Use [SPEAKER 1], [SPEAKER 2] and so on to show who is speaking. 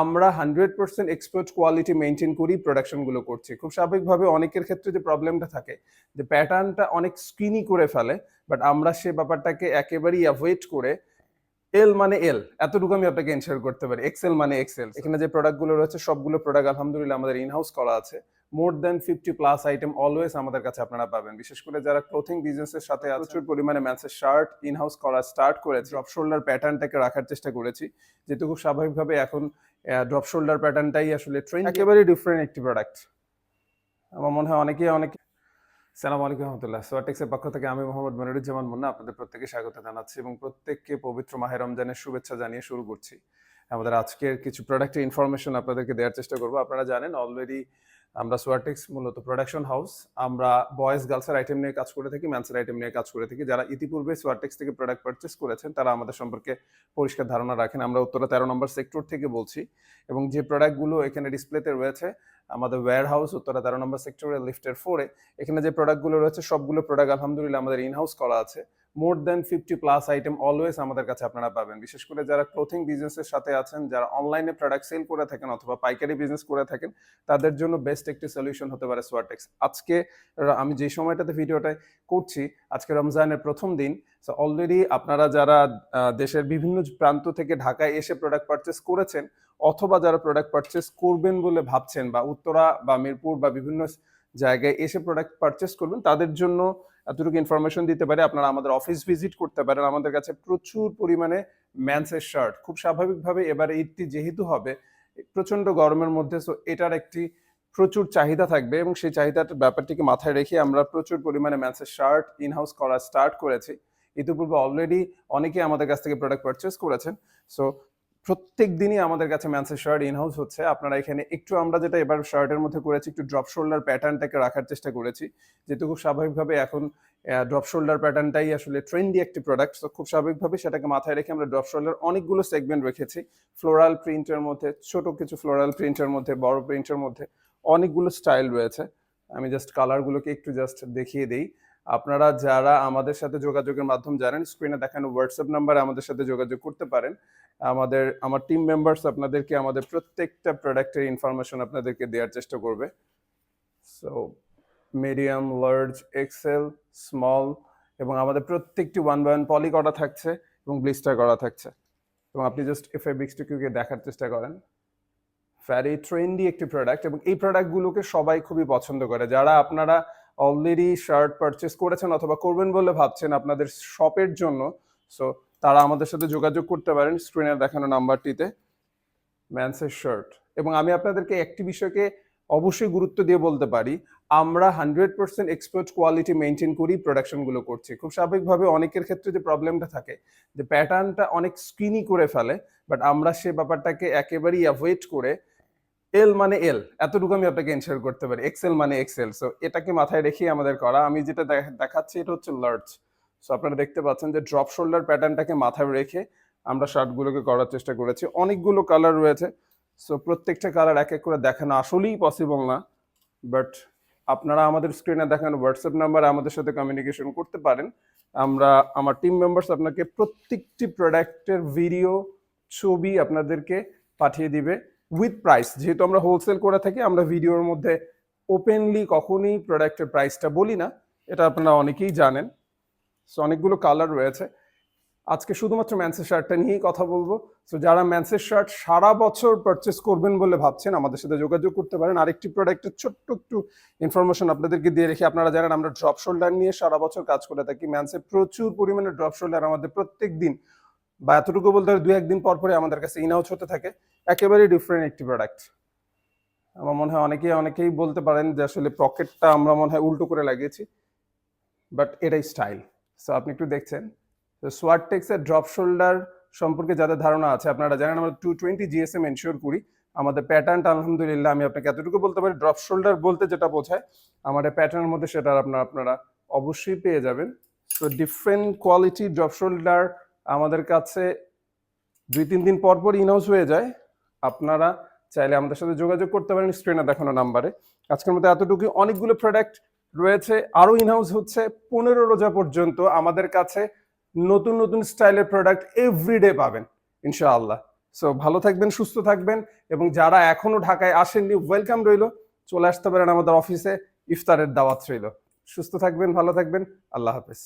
[SPEAKER 1] আমরা hundred percent export quality maintain করি প্রোডাকশনগুলো করছি। খুব স্বাভাবিকভাবে অনেকের ক্ষেত্রে যে প্রবলেমটা থাকে যে প্যাটার্নটা অনেক স্কিনি করে ফেলে বাট আমরা সে ব্যাপারটাকে একেবারেই অ্যাভয়েড করে এল মানে এল এতটুকু আমি আপনাকে এনশিওর করতে পারি। এক্সেল মানে এক্সেল এখানে যে প্রোডাক্টগুলো রয়েছে সবগুলো প্রোডাক্ট আলহামদুলিল্লাহ আমাদের ইনহাউস করা আছে। More than fifty plus item always আমাদের কাছে আপনারা পাবেন। বিশেষ করে যারা ক্লোথিং বিজনেসের সাথে প্রচুর পরিমাণে ম্যান্সের শার্ট ইনহাউস করা স্টার্ট করেছে। ড্রপ শোল্ডার প্যাটার্নটাকে রাখার চেষ্টা করেছি। যেহেতু খুব স্বাভাবিকভাবে এখন ড্রপ শোল্ডার প্যাটার্নটাই আসলে ট্রেন্ড একেবারে ডিফারেন্ট একটি প্রোডাক্ট আমার মনে হয় অনেকেই অনেকে সালাম আলাইকুম রহমতুল্লাহ। সোয়াটেক্সের পক্ষ থেকে আমি মোহাম্মদ মনিরুজ্জামান মুন্না আপনাদের প্রত্যেকে স্বাগত জানাচ্ছি এবং প্রত্যেককে পবিত্র মাহের রমজানের শুভেচ্ছা জানিয়ে শুরু করছি। আমাদের আজকের কিছু প্রোডাক্টের ইনফরমেশন আপনাদেরকে দেওয়ার চেষ্টা করব। আপনারা জানেন অলরেডি আমরা সোয়াটেক্স মূলত প্রোডাকশন হাউস আমরা বয়েজ গার্লসের আইটেম নিয়ে কাজ করে থাকি ম্যান্সের আইটেম নিয়ে কাজ করে থাকি। যারা ইতিপূর্বে সোয়াটেক্স থেকে প্রোডাক্ট পারচেস করেছেন, তারা আমাদের সম্পর্কে পরিষ্কার ধারণা রাখেন। আমরা উত্তরা তেরো নম্বর সেক্টর থেকে বলছি এবং যে প্রোডাক্টগুলো এখানে ডিসপ্লেতে রয়েছে, আমাদের ওয়্যার হাউস উত্তরা তেরো নম্বর সেক্টরের লিফটের ফোরে এখানে যে প্রোডাক্টগুলো রয়েছে, সবগুলো প্রোডাক্ট আলহামদুলিল্লাহ আমাদের ইনহাউস করা আছে। More than fifty plus item always আমাদের কাছে আপনারা পাবেন। বিশেষ করে যারা ক্লোথিং বিজনেসের সাথে আছেন, যারা অনলাইনে প্রোডাক্ট সেল করে থাকেন অথবা পাইকারি বিজনেস করে থাকেন, তাদের জন্য বেস্ট একটি সলিউশন হতে পারে সোয়াটেক্স আজকে আমি যে সময়টাতে ভিডিওটা করছি, আজকে রমজানের প্রথম দিন সো অলরেডি আপনারা যারা দেশের বিভিন্ন প্রান্ত থেকে ঢাকায় এসে প্রোডাক্ট পারচেস করেছেন, অথবা যারা প্রোডাক্ট পারচেস করবেন বলে ভাবছেন বা উত্তরা বা মিরপুর বা বিভিন্ন জায়গায় এসে প্রোডাক্ট পারচেস করবেন, তাদের জন্য এতটুকু ইনফরমেশন দিতে পারে, আপনারা আমাদের অফিস ভিজিট করতে পারেন। আমাদের কাছে প্রচুর পরিমাণে ম্যান্সের শার্ট খুব স্বাভাবিকভাবে এবার ঈদটি যেহেতু হবে প্রচণ্ড গরমের মধ্যে সো এটার একটি প্রচুর চাহিদা থাকবে এবং সেই চাহিদাটার ব্যাপারটিকে মাথায় রেখে আমরা প্রচুর পরিমাণে ম্যান্সের শার্ট ইনহাউস করা স্টার্ট করেছি। ইতিপূর্বে অলরেডি অনেকেই আমাদের কাছ থেকে প্রোডাক্ট পারচেস করেছেন। সো প্রত্যেক দিনই আমাদের কাছে ম্যান্সের শার্ট ইনহাউস হচ্ছে। আপনারা এখানে একটু আমরা যেটা এবার শার্টের মধ্যে করেছি, একটু ড্রপ শোল্ডার প্যাটার্নটাকে রাখার চেষ্টা করেছি। যেহেতু খুব স্বাভাবিকভাবে এখন ড্রপ শোল্ডার প্যাটার্নটাই আসলে ট্রেন্ডি একটি প্রোডাক্ট তো খুব স্বাভাবিকভাবে সেটাকে মাথায় রেখে আমরা ড্রপ শোল্ডার অনেকগুলো সেগমেন্ট রেখেছি। ফ্লোরাল প্রিন্টের মধ্যে, ছোট কিছু ফ্লোরাল প্রিন্টের মধ্যে, বড় প্রিন্টের মধ্যে অনেকগুলো স্টাইল রয়েছে। আমি জাস্ট কালারগুলোকে একটু জাস্ট দেখিয়ে দিই। আপনারা যারা আমাদের সাথে যোগাযোগের মাধ্যম জানেন স্ক্রিনে দেখানো হোয়াটসঅ্যাপ নাম্বারে আমাদের সাথে যোগাযোগ করতে পারেন। আমাদের, আমার টিম মেম্বার্স আপনাদেরকে আমাদের প্রত্যেকটা প্রোডাক্টের ইনফরমেশন আপনাদেরকে দেওয়ার চেষ্টা করবে। So medium large XL small এবং আমাদের প্রত্যেকটি ওয়ান বাই ওয়ান পলি করা থাকছে এবং ব্লিস্টার করা থাকছে। এবং আপনি জাস্ট এফ আই বিক্সটিকে দেখার চেষ্টা করেন। ভ্যারি ট্রেন্ডি একটি প্রোডাক্ট এবং এই প্রোডাক্টগুলোকে সবাই খুবই পছন্দ করে। যারা আপনারা অলরেডি শার্ট পারচেস করেছেন অথবা করবেন বলে ভাবছেন আপনাদের শপের জন্য। সো তারা আমাদের সাথে যোগাযোগ করতে পারেন স্ক্রিনে দেখানো নাম্বারটিতে। ম্যান্সের শার্ট এবং আমি আপনাদেরকে একটি বিষয়কে অবশ্যই গুরুত্ব দিয়ে বলতে পারি। আমরা hundred percent export quality maintain করি প্রোডাকশনগুলো করছি। খুব স্বাভাবিকভাবে অনেকের ক্ষেত্রে যে প্রবলেমটা থাকে, যে প্যাটার্নটা অনেক স্কিনি করে ফেলে বাট আমরা সে ব্যাপারটাকে একেবারেই অ্যাভয়েড করে এল মানে এল এতটুকু আমি আপনাকে এনশিওর করতে পারি। এক্সেল মানে এক্সেল সো এটাকে মাথায় রেখেই আমাদের করা। আমি যেটা দেখ- দেখাচ্ছি এটা হচ্ছে লার্জ সো আপনারা দেখতে পাচ্ছেন যে ড্রপ শোল্ডার প্যাটার্নটাকে মাথায় রেখে আমরা শার্টগুলোকে করার চেষ্টা করেছি। অনেকগুলো কালার রয়েছে। সো প্রত্যেকটা কালার এক এক করে দেখানো আসলেই পসিবল না। বাট আপনারা আমাদের স্ক্রিনে দেখানো হোয়াটসঅ্যাপ নাম্বারে আমাদের সাথে কমিউনিকেশন করতে পারেন। আমরা, আমার টিম মেম্বার্স আপনাকে প্রত্যেকটি প্রোডাক্টের ভিডিও ছবি আপনাদেরকে পাঠিয়ে দিবে। উইথ প্রাইস যেহেতু আমরা হোলসেল করে থাকি, আমরা ভিডিওর মধ্যে ওপেনলি কখনই প্রোডাক্টের প্রাইসটা বলি না। এটা আপনারা অনেকেই জানেন। সো অনেকগুলো কালার রয়েছে। আজকে শুধুমাত্র ম্যান্সের শার্টটা নিয়েই কথা বলব। সো যারা ম্যান্সের শার্ট সারা বছর পারচেস করবেন বলে ভাবছেন, আমাদের সাথে যোগাযোগ করতে পারেন। আরেকটি প্রোডাক্টের ছোট্ট একটু ইনফরমেশন আপনাদেরকে দিয়ে রেখে আপনারা জানেন, আমরা ড্রপ শোল্ডার নিয়ে সারা বছর কাজ করে থাকি। ম্যান্সে প্রচুর পরিমাণে ড্রপ শোল্ডার আমাদের প্রত্যেক দিন বা এতটুকু বলতে হয় দু একদিন পর পরে আমাদের কাছে ইনআউট হতে থাকে। একেবারেই ডিফারেন্ট একটি প্রোডাক্ট আমার মনে হয় অনেকেই অনেকেই বলতে পারেন যে আসলে পকেটটা আমরা মনে হয় উল্টো করে লাগিয়েছি বাট এটাই স্টাইল সো আপনি একটু দেখছেন। তো সোয়ারটেক্সের ড্রপ শোল্ডার সম্পর্কে যাদের ধারণা আছে, আপনারা জানেন আমরা টু টোয়েন্টি জিএসএম এনশিওর করি। আমাদের প্যাটার্নটা আলহামদুলিল্লাহ আমি আপনাকে এতটুকু বলতে পারি ড্রপ শোল্ডার বলতে যেটা বোঝায়, আমাদের প্যাটার্নের মধ্যে সেটা আপনারা আপনারা অবশ্যই পেয়ে যাবেন। তো ডিফারেন্ট কোয়ালিটি ড্রপ শোল্ডার আমাদের কাছে দুই, তিন দিন পর পর ইনহাউস হয়ে যায়। আপনারা চাইলে আমাদের সাথে যোগাযোগ করতে পারেন স্ক্রিনে দেখানো নাম্বারে আজকের মধ্যে এতটুকু অনেকগুলো প্রোডাক্ট রয়েছে আরও ইনহাউস হচ্ছে, পনেরো রোজা পর্যন্ত আমাদের কাছে নতুন নতুন স্টাইলের প্রোডাক্ট এভরিডে পাবেন, ইনশাআল্লাহ। সো ভালো থাকবেন, সুস্থ থাকবেন, এবং যারা এখনও ঢাকায় আসেননি ওয়েলকাম রইল। চলে আসতে পারেন আমাদের অফিসে ইফতারের দাওয়াত রইল। সুস্থ থাকবেন, ভালো থাকবেন, আল্লাহ হাফেজ।